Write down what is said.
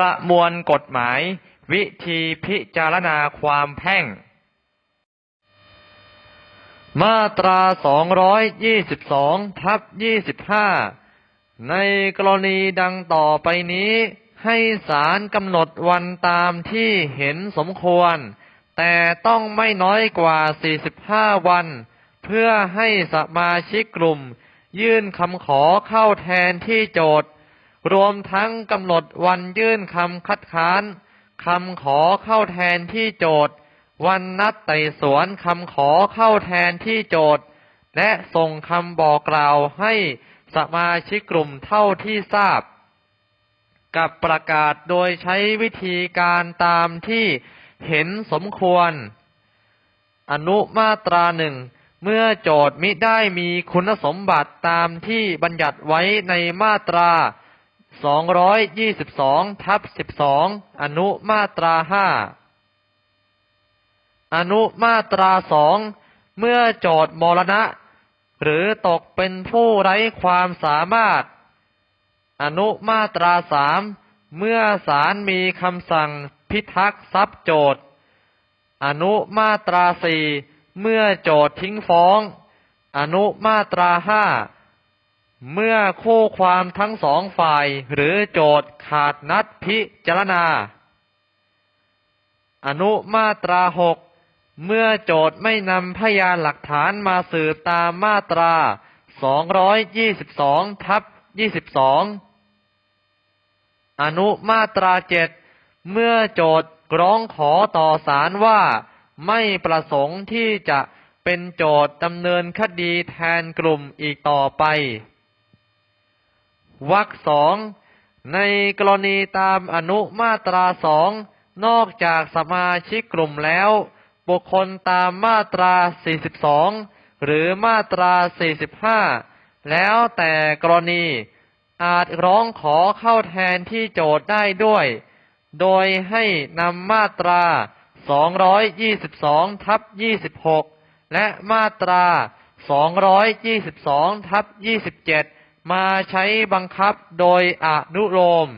ประมวลกฎหมาย วิธีพิจารณาความแพ่ง มาตรา 222 ทับ 25 ในกรณีดังต่อไปนี้ ให้ศาลกำหนดวันตามที่เห็นสมควร แต่ต้องไม่น้อยกว่า 45 วัน เพื่อให้สมาชิกกลุ่ม ยื่นคำขอเข้าแทนที่โจทย์ รวมทั้งกำหนดวันยื่นคำคัดค้านคำขอเข้าแทนที่โจทย์ วันนัดไต่สวนคำขอเข้าแทนที่โจทย์ และส่งคำบอกกล่าวให้สมาชิกกลุ่มเท่าที่ทราบ กับประกาศโดยใช้วิธีการตามที่เห็นสมควร อนุมาตราหนึ่งเมื่อโจทย์มิได้มีคุณสมบัติตามที่บัญญัติไว้ในมาตรา 222ทับ12อนุมาตรา5อนุมาตราสองเมื่อโจทย์มรณะ หรือตกเป็นผู้ไร้ความสามารถ อนุมาตราสามเมื่อศาลมีคำสั่งพิทักษ์ทรัพย์โจทย์ อนุมาตราสี่เมื่อโจทย์ทิ้งฟ้อง อนุมาตราห้า เมื่อคู่ความทั้งสองฝ่ายหรือโจทย์ขาดนัดพิจารณา อนุมาตราหกเมื่อโจทย์ไม่นำพยานหลักฐานมาสืบตามมาตรา 222ทับ22 อนุมาตราเจ็ดเมื่อโจทย์ร้องขอต่อศาลว่าไม่ประสงค์ที่จะเป็นโจทย์ดำเนินคดีแทนกลุ่มอีกต่อไป วรรคสองในกรณีตามอนุมาตราสองนอกจากสมาชิกกลุ่มแล้ว บุคคลตามมาตรา 42 หรือมาตรา 45 แล้วแต่กรณีอาจร้องขอเข้าแทนที่โจทย์ได้ด้วย โดยให้นำมาตรา 222 ทับ 26 และมาตรา 222 ทับ 27 มาใช้บังคับโดยอนุโลม